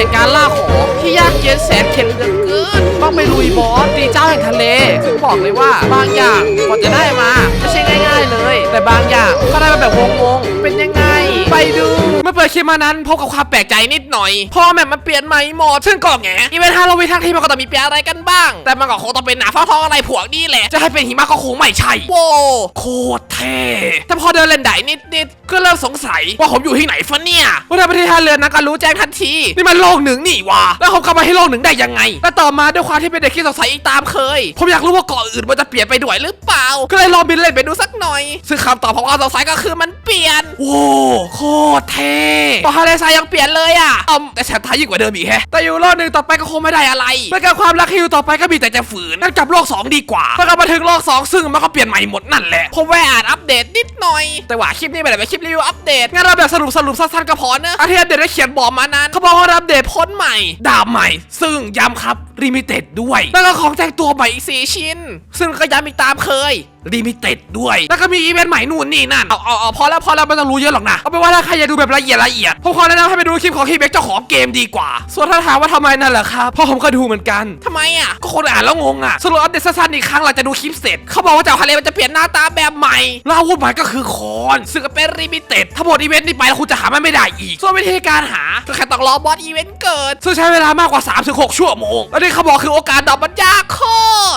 แห่งการล่าของที่ยากเย็นแสนเข็ญเหลือเกินต้องไปลุยบอสตีเจ้าแห่งทะเลซึ่งบอกเลยว่าบางอย่างกว่าจะได้มาไม่ใช่ง่าย ๆ เลย แต่บางอย่างก็ได้มาแบบงงๆเป็นยังไง ไปดู เมื่อเปิดคลิปมานั้นพบกับความแปลกใจนิดหน่อยเพอแมปมันเปลี่ยนใหม่หมดซึ่งก็แงอีเวนต์ฮาโลวีนทั้งทีมันก็ต้องมีเปลี่ยนอะไรกันบ้าง แต่มันก็คงต้องเป็นหนาฟ้าทองอะไรพวกนี่แหละ จะให้เป็นหิมะก็คงไม่ใช่โว้โคตรเท่แต่พอเดินเล่นได้นิดๆก็เริ่มสงสัยว่าผมอยู่ที่ไหนฟะเนี่ยเมื่อเดินไปที่ท่าเรือนะก็รู้แจ้งทันทีนี่มันโลกหนึ่งนี่วะแล้วผมกลับมาที่โลกหนึ่งได้ยังไง และต่อมาด้วยความที่เป็นเด็กที่สงสัยอีกตามเคย ผมอยากรู้ว่าเกาะอื่นมันจะเปลี่ยนไปด้วยหรือเปล่า ก็เลยลองบินเล่นไปดูสักหน่อย ซึ่งคำตอบของความสงสัยก็คือมันเปลี่ยนโว้โคตรเท่ตอนทะเลทรายยังเปลี่ยนเลยอะอืมแต่แสบตายิ่งกว่าเดิมอีกแฮะแต่อยู่โลกหนึ่งต่อไปก็คงไม่ได้อะไรเมื่อการความรักที่อยู่ต่อไปก็มีแต่จะฝืนงั้นกลับโลกสองดีกว่าเมื่อกลับมาถึงโลกสองซึ่งมันก็เปลี่ยนใหม่หมดนั่นแหละผมแวะอ่านอัปเดตนิดหน่อย แต่ว่าคลิปนี้ไม่ได้เป็นคลิปรีวิวอัปเดตงั้นเราแบบสรุปสรุปสั้นๆก็พอเนอะอาทิตย์อัปเดตได้เขียนบอกมานานเขาบอกว่าอัปเดตพ้นใหม่ดาบใหม่ ซึ่งย้ำครับลิมิเต็ดด้วย แล้วก็ของแต่งตัวใหม่อีกสี่ชิ้น ซึ่งก็ย้ำอีกตามเคยลิมิเต็ดด้วย แล้วก็มีอีเวนต์ใหม่นู่นนี่นั่น เอาเอาเอาพอแล้วพอแล้วไม่ต้องรู้เยอะหรอกนะ เอาเป็นว่าถ้าใครอยากดูแบบละเอียดละเอียดผมขอแนะนำให้ไปดูคลิปของฮีเบกเจ้าของเกมดีกว่า ส่วนถ้าถามว่าทำไมนั่นแหละครับ เพราะผมก็ดูเหมือนกันทำไมอะ ก็คนอ่านแล้วงงอะสรุปอัปเดตสั้นๆอีกครั้งหลังจากดูคลิปเสร็จ เขาบอกว่าเจ้าทะเลมันจะเปลี่ยนหน้าตาแบบใหม่แล้วอาวุธใหม่ก็คือคอนซึ่งก็เป็นลิมิเต็ดถ้าหมดอีเวนต์นี้ไปแล้วคุณจะหามันไม่ได้อีก ส่วนวิธีการหาก็แค่ต้องรอบอสอีเวนต์เกิดซึ่งใช้เวลามากกว่า3-6ชั่วโมงแล้วที่เขาบอกคือโอกาสดอกมันยากโค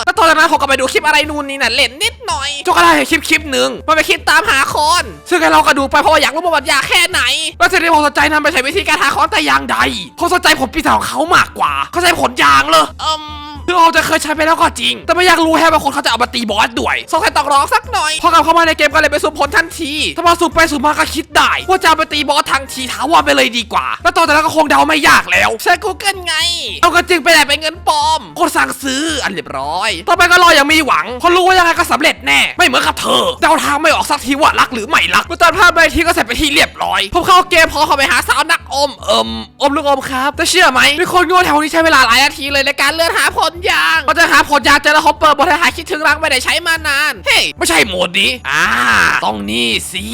ตรแล้วตอนนั้นผมก็ไปดูคลิปอะไรนู่นนี่น่ะเล่นนิดหน่อยจนกระทั่งเห็นคลิปคลิปหนึ่งมันเป็นคลิปตามหาคอน ซึ่งไอ้เราก็ดูไปเพราะว่าอยากรู้ว่ามันยากแค่ไหนแล้วสิ่งที่ผมสนใจนั้นไม่ใช่วิธีการหาคอนแต่อย่างใดผมสนใจผลปีศาจของเขามากกว่า เขาใช้ผลยางเลยอืม คือเราจะเคยใช้ไปแล้วก็จริง แต่ไม่อยากรู้แฮะบางคนเขาจะเอามาตีบอสด้วยสงสัยต้องรอสักหน่อยพอกลับเข้ามาในเกมก็เลยไปสุ่มผลทันทีถ้ามาสุ่มไปสุ่มมาก็คิดได้ว่าจะเอาไปตีบอสทังทีถาวรไปเลยดีกว่า แล้วตอนแต่ล้วก็คงเดาไม่ยากแล้วใช้ Google ไง เอาก็จึงไปไหนเป็นเงินปลอมกดสั่งซื้ออันเรียบร้อย ต่อไปก็รออย่างมีหวังเพราะรู้ว่ายังไงก็สำเร็จแน่ไม่เหมือนกับเธอเดาทางไม่ออกสักทีว่ารักหรือไม่รักเมื่อตอนภาพไปทีก็เสร็จไปที่เรียบร้อยผมเข้าเกมพอเข้าไปหาสาวนักอมเอิมอมลูกอมครับแต่เชื่อไหมมีคนโง่แถวนี้ใช้เวลาหลายนาทีเลยในการเลื่อนหาผลยางก็จะหาผลยางเจอแล้วฮอปเปิดบทให้หายคิดถึงรักไม่ได้ใช้มานาน เฮ้ยไม่ใช่โหมดนี้อ่าต้องนี่สิ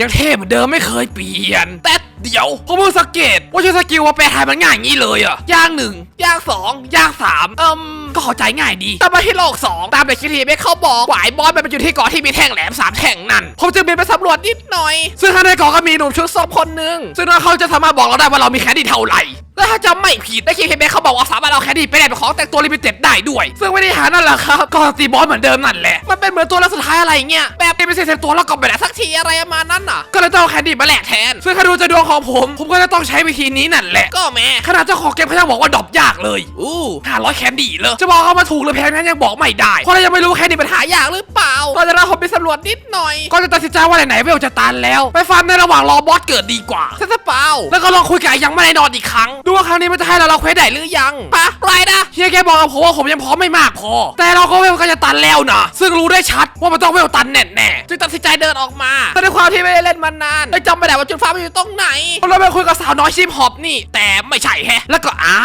ยังเท่เหมือนเดิมไม่เคยเปลี่ยน แต่ เดี๋ยวผมเพิ่งสังเกตว่าใช้สกิลว่าแปลไทยมันง่ายอย่างนี้เลยอะย่างหนึ่งย่างสองย่างสามเอิมก็เข้าใจง่ายดี แต่มาที่โลกสองตามเด็กคิดทีไม่เข้าบอกหวายบอสมันเป็นอยู่ที่เกาะที่มีแท่งแหลมสามแท่งนั่นผมจึงบินไปสำรวจนิดหน่อย ซึ่งข้างในเกาะก็มีหนุ่มชุดส้มคนหนึ่งซึ่งนั่นเขาจะสามารถบอกเราได้ว่าเรามีแคดดี้เท่าไหร่และถ้าจำไม่ผิดได้คิดเห็นไหมเขาบอกว่าสามารถเอาแคดดี้ไปแลกเป็นของแต่งตัวลิมิเต็ดได้ด้วย ซึ่งไม่ได้หานั่นแหละครับก็ตีบอสเหมือนเดิมนั่นแหละมันเป็นเหมือนตัวแล้วสุดท้ายอะไรเงี้ยแบบเป็นเศษตัวแล้วก็ไม่ได้สักทีอะไรประมาณนั้นน่ะก็เลยต้องเอาแคดดี้มาแลกแทนซึ่งถ้าดูจะดวงของผม ผมก็จะต้องใช้วิธีนี้นั่นแหละ ก็แม่ขนาดเจ้าของเกมเขายังบอกว่าดรอปยากเลย อู้ห้าร้อยแคนดี้เลย จะบอกเขามาถูกหรือแพงนั้นยังบอกไม่ได้ เพราะเรายังไม่รู้แคนดี้เป็นหายากหรือเปล่าตอนนั้นผมไปสำรวจนิดหน่อย ก็จะตัดสินใจว่าไหนๆเวลจะตันแล้ว ไปฟาร์มในระหว่างรอบอสเกิดดีกว่าใช่เปล่า แล้วก็ลองคุยกับไอ้ยังไม่ได้นอนอีกครั้ง ดูว่าครั้งนี้มันจะให้เราเราเควสได้หรือยังปะไรนะเฮียแกบอกกับผมว่าผมยังพร้อมไม่มากพอ แต่เราก็เวลก็จะตันแล้วนะ ซึ่งรู้ได้ชัดว่ามันต้องเวลตันแน่ๆจึงตัดสินใจเดินออกมา แต่ด้วยความที่ไม่ได้เล่นมานานเลยจำไม่ได้ว่าจุดฟ้ามันอยู่ตรงไหนเราไปคุยกับสาวน้อยชิมฮอปนี่ แต่ไม่ใช่แฮะ แล้วก็อ่า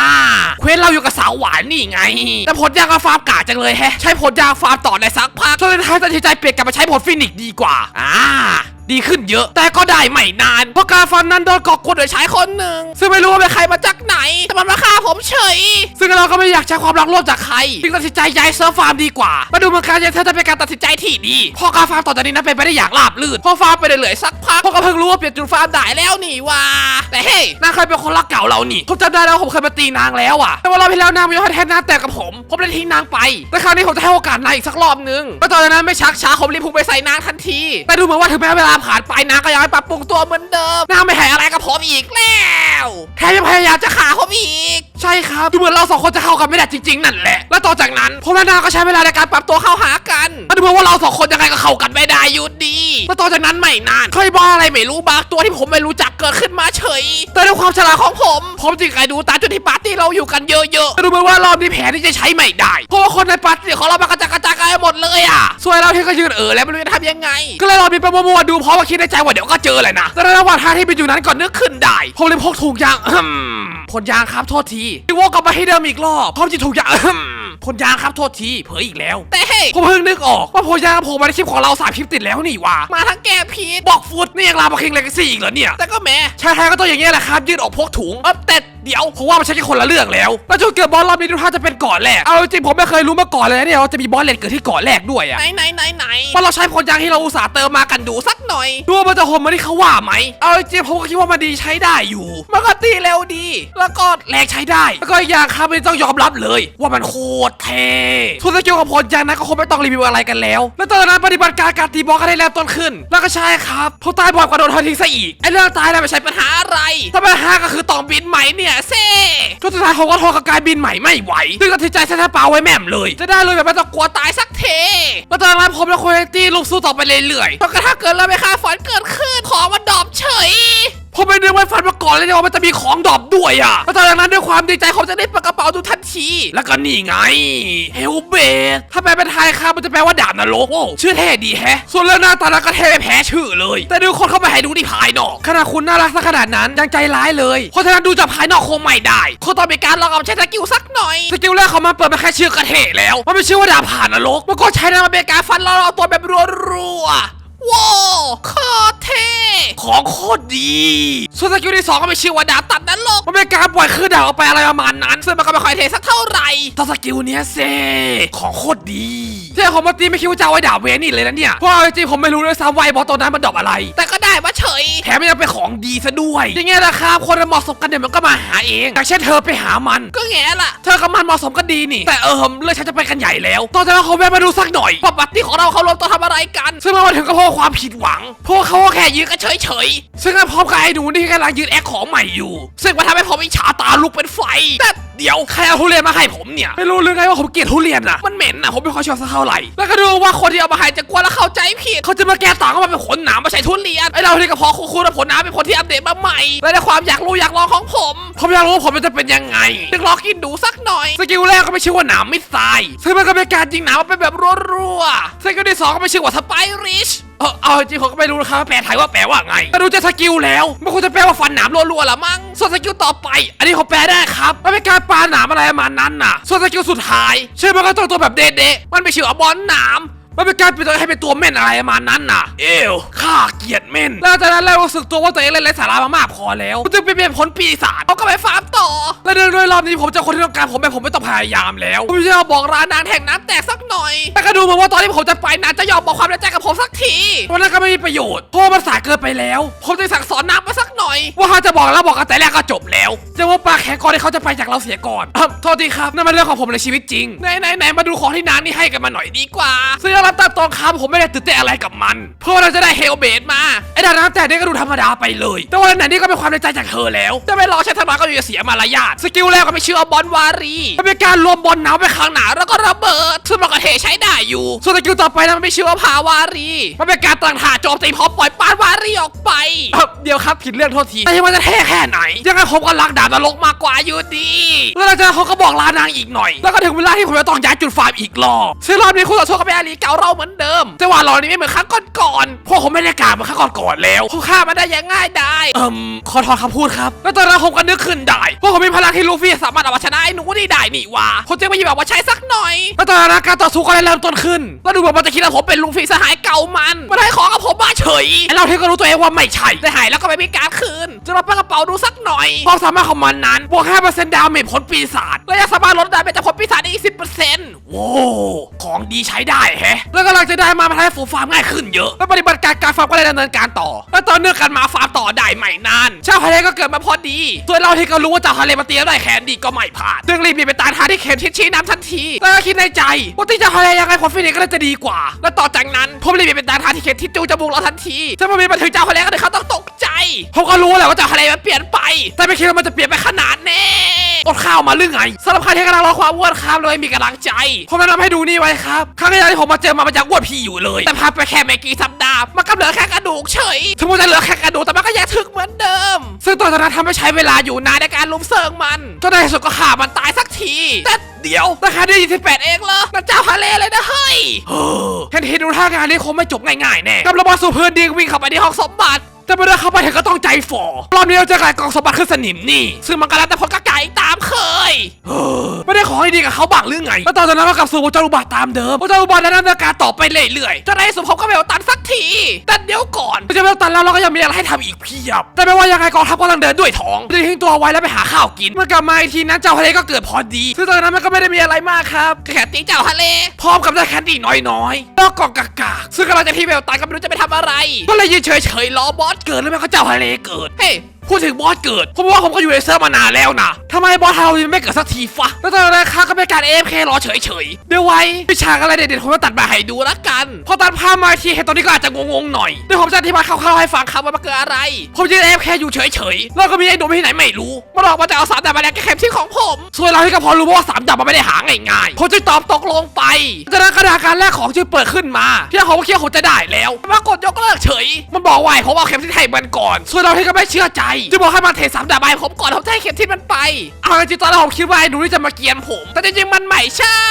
เควสเราอยู่กับสาวหวานนี่ไง แต่ผลยางกับฟาร์มกาจังเลยแฮะ ใช้ผลยางฟาร์มต่อในสักพักจนท้ายตัดสินใจเปลี่ยนกลับมาใช้ผลฟินิกดีกว่า อ่า ดีขึ้นเยอะ แต่ก็ได้ไม่นาน เพราะการฟันนั้นโดนกอกวนโดยชายคนหนึ่ง ซึ่งไม่รู้ว่าเป็นใครมาจากไหน แต่มันมาฆ่าผมเฉย ซึ่งเราก็ไม่อยากใช้ความรักโลภจากใครจึงตัดสินใจย้ายเซิร์ฟฟาร์มดีกว่า มาดูเหมือนกันยังเธอจะเป็นการตัดสินใจที่ดีเพราะการฟาร์มต่อจากนี้นั้นเป็นไปได้อย่างราบรื่นพอฟาร์มไปเรื่อยๆสักพักพวกก็เพิ่งรู้ว่าเปลี่ยนจุดฟาร์มได้แล้วนี่ว่าแต่เฮ้ยนางเคยเป็นคนรักเก่าเรานี่ผมจำได้แล้วผมเคยมาตีนางแล้วอะแต่ว่าเราไปแล้วนางไม่ยอมให้แทนนางแต่กับผมผมเลยทิ้งนางไป แต่ครั้งนี้ผมจะให้โอกาสนางอีกสักรอบนึงก็ตอนนั้นไม่ชักช้าผมรีบพุ่งไปใส่นางทันที แต่ดูเหมือนว่าถึงแม้เวลาผ่านไปนางก็ยังไม่ปรับปรุงตัวเหมือนเดิมนางไม่ให้อะไรกับผมอีกแล้วแถมยังพยายามจะฆ่าผมอีก ใช่ครับดูเหมือนเราสองคนจะเข้ากันไม่ได้จริง ๆ นั่นแหละ แล้วต่อจากนั้นผมและนางก็ใช้เวลาในการปรับตัวเข้าหากันแล้วดูเหมือนว่าเราสองคนยังไงก็เข้ากันไม่ได้อยู่ดีแล้วต่อจากนั้นไม่นานเคยบอกอะไรไม่รู้บางตัวที่ผมไม่รู้จักเกิดขึ้นมาเฉย แต่ด้วยความฉลาดของผม ผมจึงไปดูตามจุดที่ปาร์ตี้เราอยู่กันเยอะๆแต่ดูเหมือนว่ารอบนี้แผนที่จะใช้ไม่ได้เพราะว่าคนในปาร์ตี้ของเรามันกระจัดกระจายกันไปหมดเลยอะส่วนเราที่ก็ยืนเออแล้วไม่รู้จะทำยังไง ก็เลยรอบินไปมัวๆดูเพราะว่าคิดในใจว่าเดี๋ยวก็เจอแหละนะแต่ในระหว่างทางที่บินอยู่นั้นก็นึกขึ้นได้ผมเลยพกถุงยางอืมผลยางครับโทษทีที่วกกลับมาให้เดิมอีกรอบพร้อมจะถูกยางอืมผลยางครับโทษทีเผยอีกแล้ว แต่เฮ้ยผมเพิ่งนึกออกว่าผลยางโผล่มาในคลิปของเราสามคลิปติดแล้วนี่หว่ามาทั้งแก้พีทบอกฟุตนี่ยังลามาคิงเลกซี่อีกเหรอเนี่ยแต่ก็แหม้ชายไทยก็ต้องอย่างเงี้ยแหละครับยืดออกพกถุงเออแต่ เดี๋ยวผมว่ามันใช่แค่คนละเรื่องแล้วแล้วจุดเกิดบอสรอบนี้ดูท่าจะเป็นเก่อนแรกเอาจริงๆผมไม่เคยรู้มาก่อนเลยนะเนี่ยว่าจะมีบอสเลนเกิดที่เก่อนแรกด้วยอะไหนไหนไหนไหนเพราะเราใช้ผลยางที่เราอุตส่าห์เติมมากันดูสัสักกหน่อยดูว่ามันจะโหมเหมาที่เขาว่าไหมเอาจริงๆผมก็คิดว่ามันดีใช้ได้อยู่มันก็ตีเร็วดี แล้วก็แรงใช้ได้ แล้วก็อีกอย่างครับมันต้องยอมรับเลย ว่ามันโคตรเท่ส่วนสกิลของผลยางนั้นก็คงไม่ต้องรีวิวอะไรกันแล้ว แล้วตอนนั้นปฏิบัติการการตีบอสก็ได้เริ่มต้นขึ้น แล้วก็ใช่ครับพอตายบ่อยกว่าโดนทอดทิ้งซะอีกไอ้เรื่องตายแล้วไม่ใช่ปัญหาอะไรถ้าปัญหาก็คือต้องบินใหม่เนี่ยเซ่ก็สุดท้ายเขาก็ทอกับการบินใหม่ไม่ไหวซึ่งก็ตัดสินใจใช้ท่าเปล่าไว้แม่มเลย จะได้เลยแบบไม่ต้องกลัวตายสักเทแล้วตอนนั้นผมและโคเนตี้ลุกสู้ต่อไปเรื่อยๆจนกระทั่งเกิดเราไม่คาดฝันเกิดขึ้นของมันดอบเฉย ผมไม่นึกว่าฝันมาก่อนเลยนี่ว่ามันจะมีของดรอปด้วยอะแล้วตอนนั้นด้วยความดีใจผมจะได้ปกระเป๋าดูทันทีแล้วก็นี่ไงเฮลเบดถ้าแปลเป็นไทยครับมันจะแปลว่าดาบนรกโอ้ชื่อเท่ดีแฮะ ส่วนเรื่องหน้าตาแล้วก็เท่ไม่แพ้ชื่อเลย แต่ดูคนเข้าไปให้ดูที่ภายนอกขนาดคุณน่ารักซะขนาดนั้นยังใจร้ายเลยเพราะฉะนั้นดูจากภายนอกคงไม่ได้คงต้องมีการลองเอาใช้สกิลสักหน่อยสกิลแรกของมันเปิดมาแค่ชื่อกระเทแล้วมันไม่ชื่อว่าดาบผ่านนรกมันก็ใช้ในมันเป็นการฟันเราเอาตัวแบบรัวๆ ว้าวโคตรเท่ของโคตรดีส่วนสกิลที่สองก็ไม่ชื่อว่าดาบตัดนรกมันเป็นการปล่อยคลื่นดาบออกไปอะไรประมาณนั้น ซึ่งมันก็ไม่ค่อยเทสักเท่าไหร่แต่สกิลเนี้ยเซ่ของโคตรดีที่ของมาตีไม่คิดว่าจะเอาไว้ดาบเวนี่เลยนะเนี่ยเพราะเอาจริงๆผมไม่รู้ด้วยซ้ำว่าไอ้บอสตัวนั้นมันดอกอะไร แต่ก็ ได้มาเฉย แถมมันยังเป็นของดีซะด้วยอย่างเงี้ยนะครับคนเหมาะสมกันเดี๋ยวมันก็มาหาเองอย่างเช่นเธอไปหามัน ก็แง่ละเธอกับมันเหมาะสมกันดีนี่ แต่เออเรื่องฉันจะไปกันใหญ่แล้วตอนจากนั้นเขาแวะมาดูสักหน่อยปบัตที่ของเราเขารวมตัวทำอะไรกัน ซึ่งมันมาถึงก็เพราะความผิดหวังเพราะว่าเขาก็แค่ยืนกันเฉยเฉยๆซึ่งก็พร้อมกับไอ้หนูนี่กำลังยืนแอคของใหม่อยู่ ซึ่งมันทำให้ผมอิจฉาตาลุกเป็นไฟแต่ เดี๋ยวใครเอาทุเรียนมาให้ผมเนี่ยไม่รู้หรือไงว่าผมเกลียดทุเรียนอะมันเหม็นอะผมไม่ค่อยชอบสักเท่าไหร่แล้วก็ดูว่าคนที่เอามาให้จะกลัวแล้วเข้าใจผิดเขาจะมาแก้ต่างก็มาเป็นขนหนามมาใส่ทุเรียนไอเราที่กระเพาะคู่ๆแล้วผลหนามเป็นผลที่อัปเดตมาใหม่และในความอยากรู้อยากลองของผมผมอยากรู้ว่าผมมันจะเป็นยังไงจึงลองกินดูสักหน่อยสกิลแรกก็ไม่ชื่อว่าหนามไม่ทรายซึ่งมันก็เป็นการยิงหนามมาเป็นแบบรัวๆสกิลที่สองก็ไม่ชื่อว่าสไปริช เออเอาจริงๆผมก็ไม่รู้นะครับว่าแปลไทยว่าแปลว่าไงแต่ดูจากสกิลแล้วมันควรจะแปลว่าฟันหนามรัวๆละมั้งส่วนสกิลต่อไป อันนี้ผมแปลได้ครับมันเป็นการปาหนามอะไรประมาณนั้นน่ะ ส่วนสกิลสุดท้ายชื่อมันก็ต้องตัวแบบเดะๆมันไม่ชื่อว่าบอลหนามมันเป็นการเปลี่ยนตัวให้เป็นตัวเม่นอะไรประมาณนั้นน่ะ เอวข้าเกลียดเม่นแล้วจากนั้นเรารู้สึกตัวว่าตัวเองเล่นไร้สาระมามากพอแล้วมันจึงไปเป็นผลปีศาจเขา ก็ไปฟาร์มต่อ และเนื่องด้วยรอบนี้ผมจะคนที่ต้องการผมแบบผมไม่ต้องพยายามแล้วผมจะเอาบอกร้านนางแห่งน้ำแตกสักหน่อย แต่ก็ดูเหมือนว่าตอนที่ผมจะไปนานจะยอมบอกความในใจกับผมสักทีวันนั้นก็ไม่มีประโยชน์เพราะมันสายเกินไปแล้ว ผมจึงสั่งสอนน้ำมาสักหน่อย ว่าเขาจะบอกแล้วบอกกันแต่แรกก็จบแล้วจะว่าปากแข็งก่อนที่เขาจะไปจากเราเสียก่อนอโทษทีครับนั่นมันเรื่องของผมในชีวิตจริงไหนไหนไหนมาดูของที่นางนี่ให้กันมาหน่อยดีกว่าซึ่งรับตามตรงครับผมไม่ได้ตื่นเต้นอะไรกับมัน เพราะเราจะได้เฮลเบดมา อ้ดาน้ำแต่นี่ก็ดูธรรมดาไปเลย แต่ว่าไหนนี่ก็เป็นความในใจจากเธอแล้วจะไม่รอใช้ธรรมะก็อยู่จะเสียมารยาทสกิลแรกก็ไม่เชื่อบอลวารีมันเป็นการรวมบอลหนาวไปข้างหนาแล้วก็ระเบิดซึ่งมันก็เทใช้ได้อยู่ ส่วนสกิลต่อไปนั้นมันไม่ชื่อว่าพาวารีมันเป็นการตั้งท่าโจมตีพร้อมปล่อยปานวารีออกไปเดี๋ยวครับผิดเรื่องโทษทีแต่ยังมันจะเท่แค่ไหนยังไงผมก็รักดาบนรกมากกว่าอยู่ดีแล้วหลังจากนั้นเขาก็บอกลานางอีกหน่อย แล้วก็ถึงเวลาที่ผมจะต้องย้ายจุดฟาร์มอีกรอบซึ่งรอบนี้คุณต่อสู้ก็เป็นอาลีเก่าเราเหมือนเดิมแต่ว่ารอบนี้ไม่เหมือนครั้งก่อนๆพราะผมไม่ได้กล้าเหมือนครั้งก่อนๆแล้วผมฆ่ามันได้อย่างง่ายดายเอิ่มขอถอนคำพูดครับ แล้วตอนนั้นผมก็นึกขึ้นได้ว่าผมมีพลังที่ลูฟี่สามารถเอามาชนะไอ้หนูนี่ได้นี่หว่าผมจึงมาหยิบเอามาใช้สักหน่อย แล้วตอนนั้นการต่อสู้ก็ได้เริ่มต้นขึ้น แล้วดูเหมือนมันจะคิดว่าผมเป็นลูฟี่สหายเก่ามันมันให้ของกับผมมาเฉยไอ้เราที่ก็รู้ตัวเองว่าไม่ใช่แต่หายแล้วก็ไม่มีการคืนจะรับกระเป๋าดูสักหน่อยความสามารถของมันนั้นบวก5%ดาวเมจผลปีศาจและยังสามารถลดดาเมจจากผลปีศาจได้อีก10%โว้ของดีใช้ได้แฮะแล้วก็หลังจากได้มามันทำให้ฟูฟาร์มง่ายขึ้นเยอะ แล้วปฏิบัติการการฟาร์มก็ได้ดำเนินการต่อแล้วตอนเนื่อกันมาฟาร์มต่อได้ไม่นานเจ้าทะเลก็เกิดมาพอดี ส่วนเราที่ก็รู้ว่าเจ้าทะเลมาเตรียได้แขนดีก็ไม่พลาดจึงรีบีไปตามทาที่เข็มทิศชี้น้ำทันทีแล้วก็คิดในใจว่าที่เจ้าทะเลยังไงผลฟินิกก็น่าจะดีกว่า และต่อจากนั้นผมรีบีไปตามทาที่เข็มทิศจูจมูกเราทันทีจะมามีมาถึงเจ้าทะเลก็เลยเขาต้องตกใจผมก็รู้แหละว่าเจ้าทะเลมันเปลี่ยนไป แต่ไม่คิดว่ามันจะเปลี่ยนไปขนาดแน่อดข้าวมาหรือไงสำหรับใครที่กำลังรอความอ้วนครับเลยมีกำลังใจผมแนะนำให้ดูนี่ไว้ครับครั้งแล้วที่ผมมาเจอมามันยังอ้วนพี่อยู่เลย แต่พาไปแค่ไม่กี่สัปดาห์มันก็เหลือแค่กระดูกเฉทั้งหมดนจะเหลือแค่กระดูกแต่มันก็ยังถึกเหมือนเดิม ซึ่งตอนนั้นทำให้ใช้เวลาอยู่นานในการลุมเซิงมันจนในที่สุดก็ฆ่ามันตายสักทีแต่เดี๋ยวราคาได้28เองเหรอนั่นเจ้าทะเลเลยนะเฮ้ยเฮ้อเห็นทีดูท่างานนี้คงไม่จบง่ายๆแน่กับระบาดสู่พื้นดินวิ่งเข้าไปในห้องสมบัติ แต่เมื่อเดินเข้าไปเธอก็ต้องใจฝ่อรอบนี้เราเจอกับกองสมบัติขึ้นสนิมนี่ ซึ่งมันก็แล้วแต่ผลกระไก่ตามเคยเออไม่ได้ของให้ดีกับเขาบ้างหรือไง แล้วตอนนั้นก็กลับสู่วงจรอุบาทตามเดิมวงจรอุบาทนั้นดำเนินการต่อไปเรื่อยจะได้สมภพก็เวลตันสักที แต่เดี๋ยวก่อนๆไม่ใช่ว่าตันแล้วเราก็ยังมีอะไรให้ทำอีกเพียบ แต่ไม่ว่ายังไงกองทัพก็ต้องเดินด้วยท้องจะทิ้งตัวไว้แล้วไปหาข้าวกิน เมื่อกลับมาอีกทีนั้นเจ้าทะเลก็เกิดพอดี ซึ่งตอนนั้นมันก็ไม่ได้มีอะไรมากครับแค่ตีเจ้าทะเลพร้อมกับได้แคนดี้น้อยๆแล้วกล่องกากาซึ่งกำลังจะที่เวลตันก็ไม่รู้จะไปทำอะไร ก็เลยยืนเฉยๆรอบอสเกิดแล้วมันก็เจ้าทะเลเกิด เฮ้ย พูดถึงบอสเกิดผมว่าผมก็อยู่ในเซิร์ฟมานานแล้วนะทำไมบอสฮาวีนไม่เกิดสักทีฟะแล้วตอนแรกข้าก็เป็นการ AFK รอเฉยๆเดี๋ยวไว้วิชาอะไรเด็ดๆผมจะตัดมาให้ดูละกัน พอตัดภาพมาอีกทีเห็นตอนนี้ก็อาจจะงงๆหน่อยเดี๋ยวผมจะอธิบายคร่าวๆให้ฟังครับว่ามันเกิดอะไร ผมยืน AFK อยู่เฉยๆแล้วก็มีไอ้หนุ่มที่ไหนไม่รู้มาบอกว่าจะเอาสามดาบมาแลกกับเข็มทิศของผมส่วนเราที่ก็พอรู้ว่าสามดาบมันไม่ได้หาง่ายๆผมจึงตอบตกลงไปจากนั้นกระดาษการแรกของจึงเปิดขึ้นมาพี่ผมก็คิดผมจะได้แล้วปรากฏยกเลิกเฉย มันบอกว่าผมเอาเข็มทิศให้มันก่อน ส่วนเราที่ก็ไม่เชื่อใจจะบอกให้มันเทสามดาบไปผมก่อนผมจะให้เข็มทิศมันไป เอาจริงตอนแรกผมคิดว่าไอ้หนูนี่จะมาเกียนผม แต่จริงๆมันไม่ใช่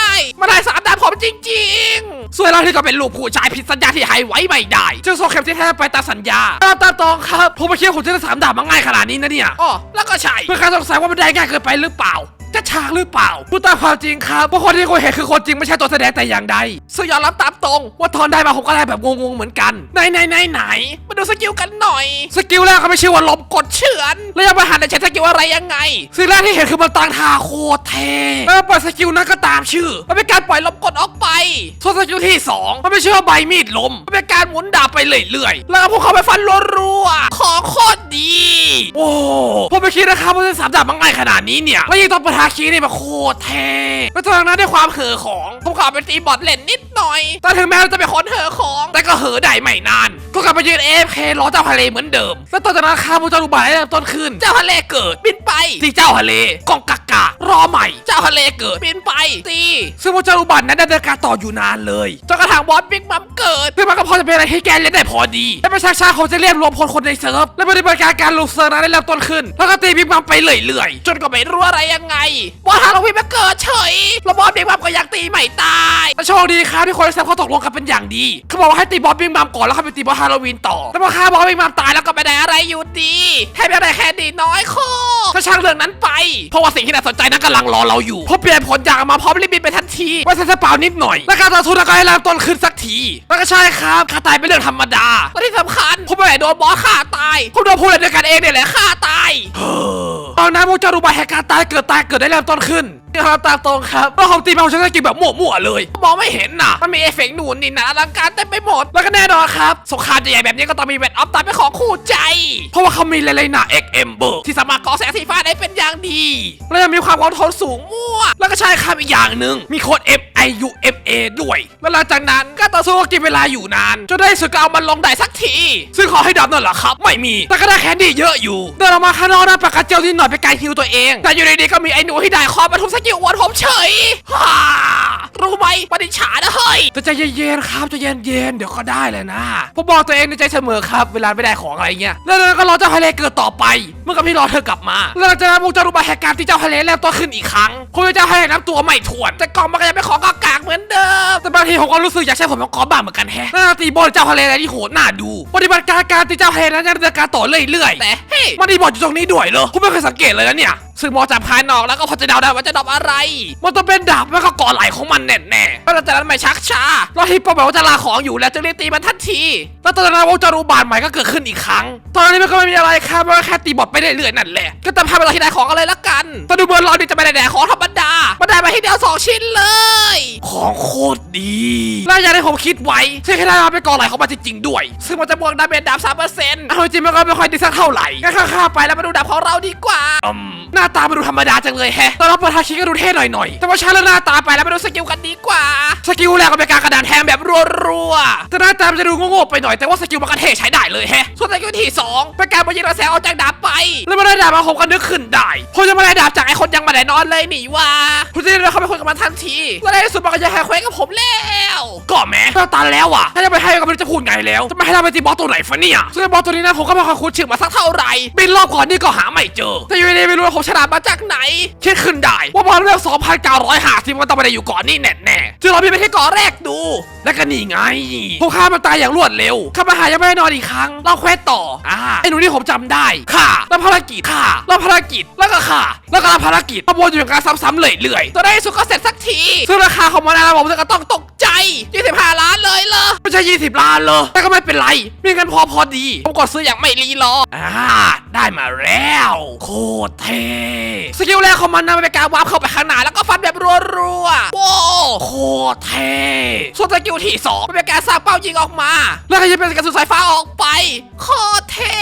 มันได้สามดาบผมจริงส่วนเราที่ก็เป็นลูกผู้ชายผิดสัญญาที่ให้ไว้ไม่ได้จึงส่งเข็มทิศให้ไปตามสัญญาตามตามตองครับ ผมไม่คิดว่าผมจะได้สามดาบมาง่ายขนาดนี้นะเนี่ยอ๋อแล้วก็ใช่เพื่อการสงสัยว่ามันได้ง่ายเกินไปหรือเปล่า จะฉากหรือเปล่าพูดตามความจริงครับเพราะคนที่คุณเห็นคือคนจริงไม่ใช่ตัวแสดงแต่อย่างใดซึ่งยอมรับตามตรง ว่าทอนได้มาผมก็ได้แบบงงๆเหมือนกันไหนไหนไหนไหนมาดูสกิลกันหน่อย สกิลแรกก็ไม่ชื่อว่าลบกดเฉือนแล้วยังมาหันในใช้สกิลอะไรยังไงสิ่งแรกที่เห็นคือมันตั้งท่าโคตรเท่แล้วปล่อยสกิลนั้นก็ตามชื่อมันเป็นการปล่อยลมกดออกไปส่วนสกิลที่สองมันไม่ชื่อว่าใบมีดลมมันเป็นการหมุนดาบไปเรื่อยแล้วก็พวกเขาไปฟันรัวๆของโคตรดีๆโอ้ผมไม่คิดนะครับว่าจะสามดาบมันง่ายขนาดนี้เนี่ยแล้วยิ่งต้องประทาคีนี่มันโคตรเท่แล้วจากนั้นด้วยความเห่อของผมขอเป็นตีบอทเล่นนิดหน่อยแต่ถึงแม้เราจะเป็นคนเห่อของ แต่ก็เห่อได้ไม่นาน ก็กลับมายืน AFK รอเจ้าทะเลเหมือนเดิม แล้วต่อจากนั้นข้ามูจารุบายได้เริ่มต้นขึ้น เจ้าทะเลเกิดบินไปที่เจ้าทะเลกองกาการอใหม่ เจ้าทะเลเกิดบินไปตีซึ่งมูจารุบันนั้นดำเนินการต่ออยู่นานเลยจนกระทั่งบอสบิ๊กมัมเกิดซึ่งมันก็พอจะเป็นอะไรให้แกเล่นได้พอดี และประชาชาเขาจะเรียกรวมพลคนในเซิร์ฟและปฏิบัติการการลูกเซิร์ฟนั้นได้เริ่มต้นขึ้น แล้วก็ตีบิ๊กบัมไปเรื่อยจนก็ไม่รู้อะไรยังไงบอสฮาโลวีนมาเกิดเฉยแล้วบอสบิ๊กมัมก็ยังตีไม่ตายๆและโชคดีครับที่คนในเซิร์ฟเขาตกลงกันเป็นอย่างดีเขาบอกว่าให้ตีบอสบิ๊กบัมก่อนแล้วค่อยไปตีบอสฮาโลวีนต่อแต่พอฆ่าบอสบิ๊กบัมตายแล้วก็ก็ไม่ได้อะไรอยู่ดีแค่ไม่ได้แค่ดีน้อยโคตรก็ช่างเรื่องนั้นไป เพราะว่าสิ่งที่น่าสนใจนั้นกำลังรอเราอยู่พอเปลี่ยนผลอย่างมาพร้อมรีบบินไปทันทีไว้ใส่กระเป๋านิดหน่อย และการต่อสู้ก็ให้เริ่มต้นขึ้นสักทีแล้วก็ใช่ครับค่าตายเป็นเรื่องธรรมดาและที่สำคัญผมไม่ได้โดนบอสฆ่าตายผมโดนพูดอะไรด้วยกันเองเนี่ยแหละฆ่าตาย ตอนนั้นมูจารุบายแห่งการตายเกิดตายเกิดได้เริ่มต้นขึ้น ครับตามตรงครับแล้วผมตีมาผมใช้สกิลแบบมั่วๆเลย มองไม่เห็นน่ะ มันมีเอฟเฟกต์หนูนนี่นะอลังการเต็มไปหมด แล้วก็แน่นอนครับ สงครามใหญ่แบบนี้ก็ต้องมีแบทออฟตาเป็นของคู่ใจ เพราะว่าเขามีเลเลยหนาเอ็กเอมเบอร์ที่สามารถก่อแสงสีฟ้าได้เป็นอย่างดี แล้วยังมีความคงทนสูงมั่ว แล้วก็ใช่ครับอีกอย่างหนึ่งมีโค้ด F I U F A ด้วยแล้วหลังจากนั้นการต่อสู้ก็กินเวลาอยู่นานจนได้สุดก็เอามันลงได้สักที ซึ่งขอให้ดับนั่นแหละครับ ไม่มี แต่ก็ได้แคนดี้เยอะอยู่เดินออกมาข้างนอกนะปากกาเจลนิดหน่อยเป็นการฮิวตัวเอง แต่อยู่ดีๆก็มีไอ้หนูที่ได้คอมาทุบสกิลอวนผมเฉยฮ่ารู้ไหมปฏิฉานะเฮ้ยแต่ใจเย็นๆครับใจเย็นๆเดี๋ยวก็ได้เลยนะผมบอกตัวเองในใจเสมอครับ เวลาไม่ได้ของอะไรเงี้ยแล้วเราก็รอเจ้าทะเลเกิดต่อไป เมื่อกับพี่รอเธอกลับมาแล้วหลังจากนั้นมูจะรู้มาแหกการที่เจ้าทะเลแล้วตัวขึ้นอีกครั้งผมจะเจ้าทะเลน้ำตัวไม่ถ่วน แต่กล่องมันก็ยังเป็นของกากๆเหมือนเดิมแต่บางทีผมก็รู้สึกอยากใช้ผมมังกรบ้างเหมือนกันแฮะน่าตีบอลเจ้าทะเลอะไรที่โหดน่าดู ปฏิบัติการการตีเจ้าทะเลนั้นยังดำเนินการต่อเรื่อยๆแต่เฮ้ยมันดีบอลอยู่ตรงนี้ด้วยเหรอผมไม่เคยสังเกตเลยนะเนี่ย ซึ่งมองจากภายนอกแล้วก็พอจะเดาได้ว่าจะดรอปอะไร มันต้องเป็นดาบแล้วก็ก่อไหลของมันแน่แน่ก็หลังจากนั้นไม่ชักช้าๆแล้วที่ป้าบอกว่าจะลาของอยู่แล้วจึงรีบตีมันทันที แล้วตอนนั้นวงจรอุบาทใหม่ก็เกิดขึ้นอีกครั้ง ตอนนี้มันก็ไม่มีอะไรครับมันก็แค่ตีบอลไปเรื่อยๆนั่นแหละ ก็ตามภาพเวลาที่ได้ของกันเลยละกันแต่ดูเหมือนเราดิจะไม่ได้แดกของธรรมดามาได้มาที่เดียวสองชิ้นเลย ของโคตรดีแล้วอย่างที่ผมคิดไว้ใช่แค่ได้มาเป็นกองไหลของมันจริงๆด้วย ซึ่งมันจะบวกดาเมจดาบสามเปอร์เซ็นต์เอาจริงๆมันก็ไม่ค่อยดีสักเท่าไหร่งั้นข้าๆไปแล้วมาดูดาบของเราดีกว่าอืมหน้าาตามันดูธรรมดาจังเลยแฮะตอนรับประทาคิก็ดูเท่หน่อยๆ แต่ว่าใช้แล้วหน้าตาไปแล้ววมาดูสกิลกันดีกว่า สกิลแรกก็เป็นการกระดานแทงแบบรัวๆ แต่หน้าตามันจะดูโง่ๆไปหน่อย แต่ว่าสกิลมันก็เท่ใช้ได้เลยแฮะ ส่วนสกิลที่สองเป็นการมายิงกระแสออกจากดาบไป แล้วมาได้ดาบมาผมก็นึกขึ้นได้ผมจะมาได้ดาบจากไอ้คนยังม่ได้นอนเลยหนีว่าผมจะได้เข้าไปคุยกับมันทันทีแล้วในที่สุดมันก็จะแฮกเควสกับผมแล ก็แม้ก็ตันแล้วอะถ้าจะไปให้ก็ไม่รู้จะพูดไงแล้ว จะไม่ให้เราไปตีบอสตัวไหนฟะเนี่ยซึ่งบอสตัวนี้นะผมก็ไม่ค่อยคุ้นชื่อมาสักเท่าไหร่บินรอบก่อนนี่ก็หาไม่เจอ แต่อยู่ดีๆไม่รู้ว่าผมฉลาดมาจากไหนคิดขึ้นได้ว่าบอลเวล2,950มันต้องไปได้อยู่ก่อนนี่แน่ๆจึงเราพี่ไปที่เกาะแรกดู แล้วก็นี่ไงพวกข้ามันตายอย่างรวดเร็วข้ามาหายังไม่ได้นอนอีกครั้งเราเควสต่ออ่าไอ้หนูนี่ผมจำได้ค่ะแล้วภารกิจค่ะแล้วภารกิจแล้วก็ค่ะ แล้วก็รับภารกิจมาวนอยู่อย่างการซ้ำๆเรื่อยๆจนในที่สุดก็เสร็จสักทีซึ่งราคาของมันนะผมก็ต้องตกใจ25 ล้านเลยเหรอไม่ใช่ 20 ล้านเลยแต่ก็ไม่เป็นไรมีเงินพอพอดี ผมกดซื้ออย่างไม่รีรออ่าได้มาแล้ว โคตรเท่สกิลแรกของมันนะมันเป็นการวาร์ปเข้าไปข้างหน้าแล้วก็ฟันแบบรัวๆโว้โคตรเท่ส่วนสกิลที่สองมันเป็นการสร้างเป้ายิงออกมา แล้วก็จะเป็นกระสุนสายฟ้าออกไป โคตรเท่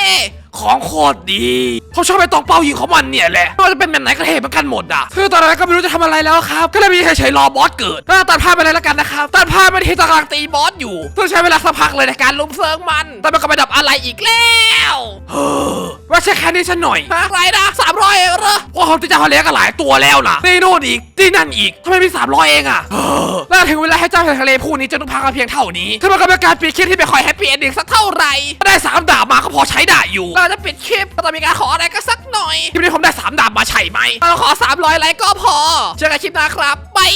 ของโคตรดีผมชอบไปตรงเป้ายิงของมันเนี่ยแหละไม่ว่าจะเป็นแบบไหนก็เท่เหมือนกันหมดอะคือตอนนั้นก็ไม่รู้จะทำอะไรแล้วครับ ก็เลยมีเฉยๆรอบอสเกิดแล้วตัดภาพไปเลยแล้วกันนะครับตัดภาพไปที่ตะกำลังตีบอสอยู่ต้องใช้เวลาสักพักเลยในการลุมเซิงมัน แต่มันก็ไม่ดับอะไรอีกแล้วเฮ้อว่าใช่แค่นี้ฉันหน่อยอะไรนะสามร้อยเองเหรอว่าเขาจะจะเขาเลี้ยงกันหลายตัวแล้วนะตีโน่นอีกตีนั่นอีกทำไมมีสามร้อยเองอะเออแล้วถึงเวลาให้เจ้าแห่ทะเลผู้นี้จะต้องพักกันเพียงเท่านี้ถ้ามันก็เป็นการปิดคลิปที่ไม่ค่อยแฮปปี้เอนดิ้งสักเท่าไหร่ได้สามดาบมาก็พอใช้ได้อยู่เราจะปิดคลิปก็ต้องมีการขออะไรก็สักหน่อยคลิปนี้ผมได้สามดาบมาใช่ไหมเราขอสามร้อยไลค์ก็พอ เจอกันคลิปหน้าครับบาย